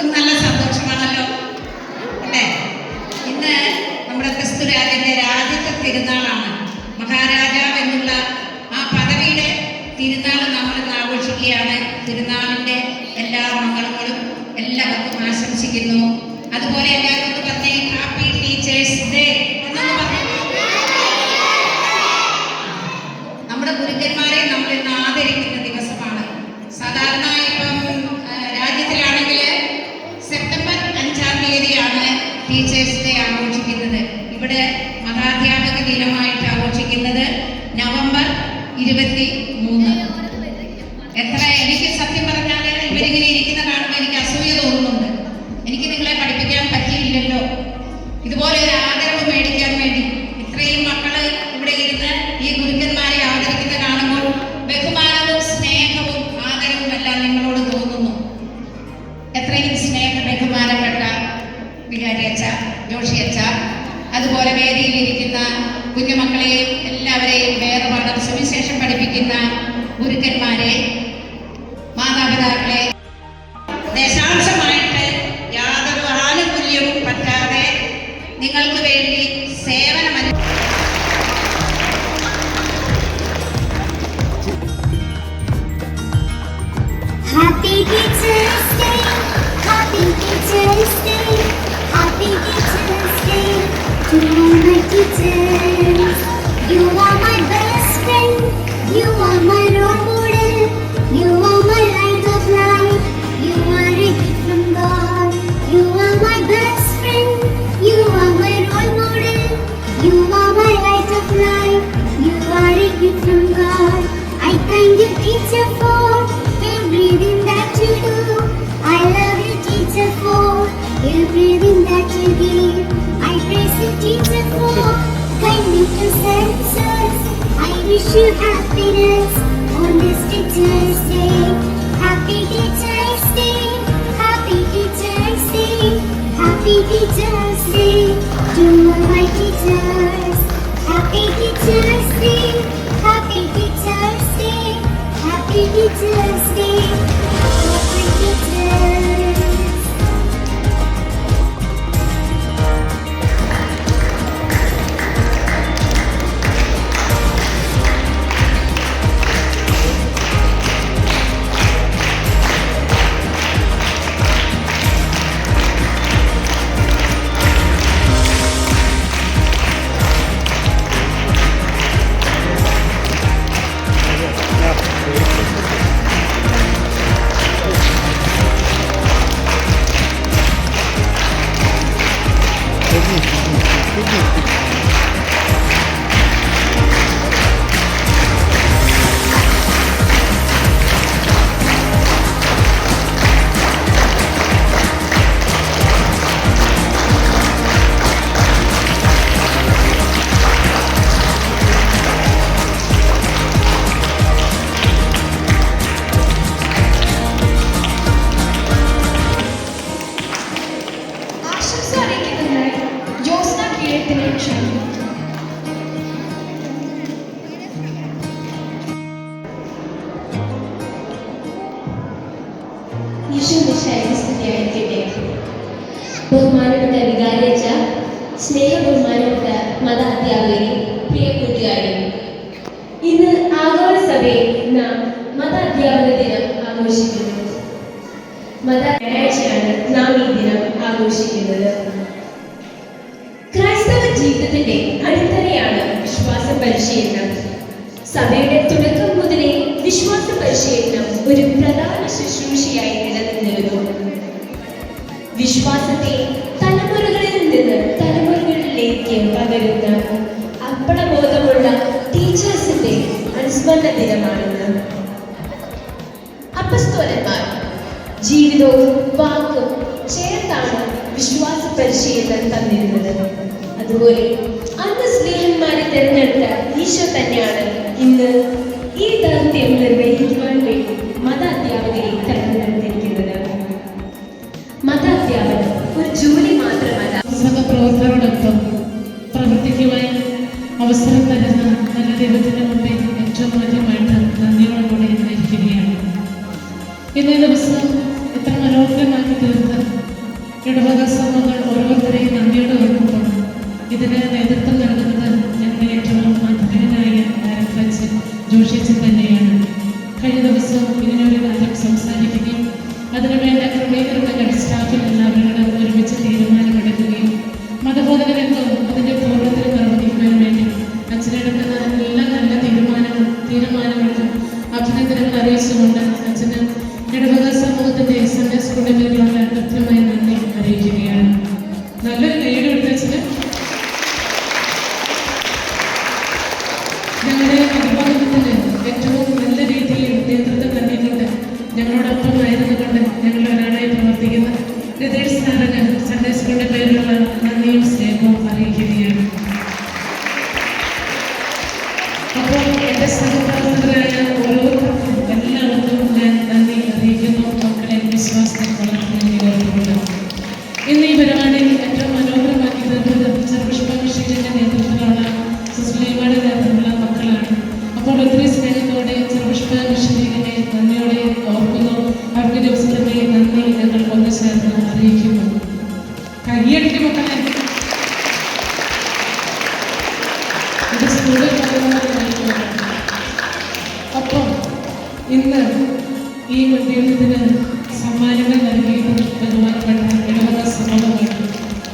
നമുക്ക് നല്ല എത്ര എനിക്ക് സത്യം പറഞ്ഞാൽ ഇവരിങ്ങനെ ഇരിക്കുന്ന കാണുമ്പോൾ എനിക്ക് അസൂയ തോന്നുന്നുണ്ട്. എനിക്ക് നിങ്ങളെ പഠിപ്പിക്കാൻ പറ്റിയില്ലല്ലോ. ഇതുപോലെ ഒരു ആദരവ് മേടിക്കാൻ വേണ്ടി ഇത്രയും മക്കൾ ഇവിടെ ഇരുന്ന് ഈ ഗുരുക്കന്മാരെ ആദരിക്കുന്ന കാണുമ്പോൾ ബഹുമാനവും സ്നേഹവും ആദരവും എല്ലാം നിങ്ങളോട് തോന്നുന്നു. എത്രയും സ്നേഹ ബഹുമാനപ്പെട്ട വിഹാരി അച്ഛ ജോഷി അച്ഛ അതുപോലെ വേദിയിലിരിക്കുന്ന കുഞ്ഞുമക്കളെയും എല്ലാവരെയും വേറെ പാഠം സുവിശേഷം പഠിപ്പിക്കുന്ന ഗുരുക്കന്മാരെ മാതാപിതാക്കളെ We shoot happiness on this Victor's Day. Happy Victor's Day. Happy Victor's Day. Happy Victor's Day. Do my guitars. Happy Victor's Day. Happy Victor's Day. Happy Victor's Day. Happy Victor's Day. സ്നേഹ ബഹുമാനപ്പെട്ട മത അധ്യാപകരെ പ്രിയ കൂട്ടുകാരെ ഇന്ന് ആഗോള സഭയിൽ നാം മത അധ്യാപക ദിനം ആഘോഷിക്കുന്നു. മത ഞായറാഴ്ചയാണ് നാം ഈ ദിനം ആഘോഷിക്കുന്നത്. ക്രൈസ്തവ ജീവിതത്തിന്റെ അടിത്തറയാണ് വിശ്വാസ പരിശീലനം. സഭയുടെ പരിശീലനം തന്നിരുന്നത്. അതുപോലെ അന്ന് സ്നേഹന്മാരെ തിരഞ്ഞെടുത്ത ഈശോ തന്നെയാണ് ഇന്ന് ഈ ദൗത്യം നിർവഹിക്കുവാൻ വേണ്ടി മത അധ്യാപകരെ തിരഞ്ഞെടുത്തിരിക്കുന്നത്. മത അധ്യാപനം ഒരു ജോലി മാത്രമല്ല. സഹപ്രവർത്തകരോടൊപ്പം പ്രവർത്തിക്കുവാൻ അവസരം തരുന്ന നല്ല ദൈവത്തിന്റെ മുമ്പിൽ ഏറ്റവും ആദ്യമായിട്ട് നന്ദിയോടുകൂടി ഇരിക്കുകയാണ്. ഇന്നേ ദിവസം എത്ര മനോഹരമാക്കി തീർത്ത് ഇടവക സംഘങ്ങൾ ഓരോരുത്തരെയും നന്ദിയോട് ഓർക്കുമ്പോൾ ഇതിന് നേതൃത്വം നൽകുന്നത് ഞങ്ങളുടെ ഏറ്റവും ആദരണീയനായ ഡയറക്ടർ അച്ഛൻ ജോഷി തന്നെയാണ്. കഴിഞ്ഞ ദിവസം ഇതിനൊരു നല്ല കയ്യടിച്ച് മക്കളെ ഇന്ന് ഈ മദ്യത്തിന് സമ്മാനങ്ങൾ നൽകിയത് ബഹുമാനപ്പെട്ട ഇടവക സമൂഹമാണ്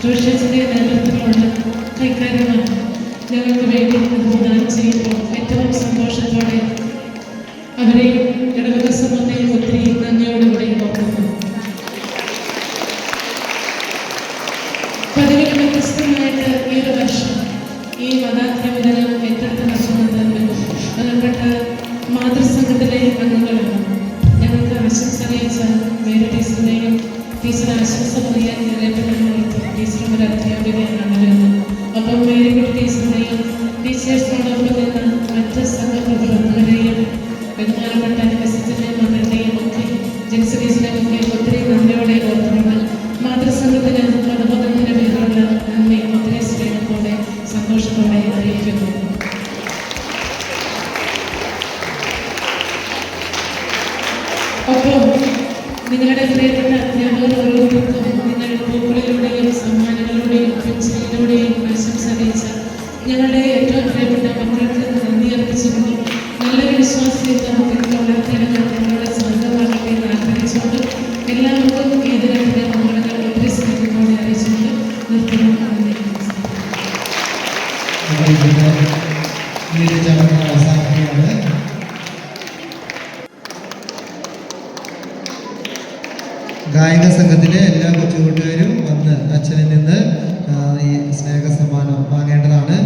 ജോഷസിന്റെ നേതൃത്വത്തിലുള്ള കൈക്കാര്യമാണ് ഞങ്ങൾക്ക് വേണ്ടി ബഹുദാനം ചെയ്യുമ്പോൾ ഗായക സംഘത്തിലെ എല്ലാ കൊച്ചുകൂട്ടുകാരും വന്ന് അച്ഛനിൽ നിന്ന് ഈ സ്നേഹ സമ്മാനം വാങ്ങേണ്ടതാണ്.